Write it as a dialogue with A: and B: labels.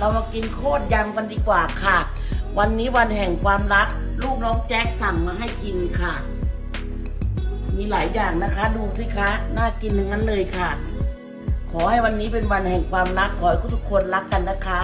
A: เรามากินโคตรยำกันดีกว่าค่ะ วันนี้วันแห่งความรัก ลูกน้องแจ็คสั่งมาให้กินค่ะ มีหลายอย่างนะคะ ดูสิคะน่ากินทั้งนั้นเลยค่ะ ขอให้วันนี้เป็นวันแห่งความรัก ขอให้ทุกคนรักกันนะคะ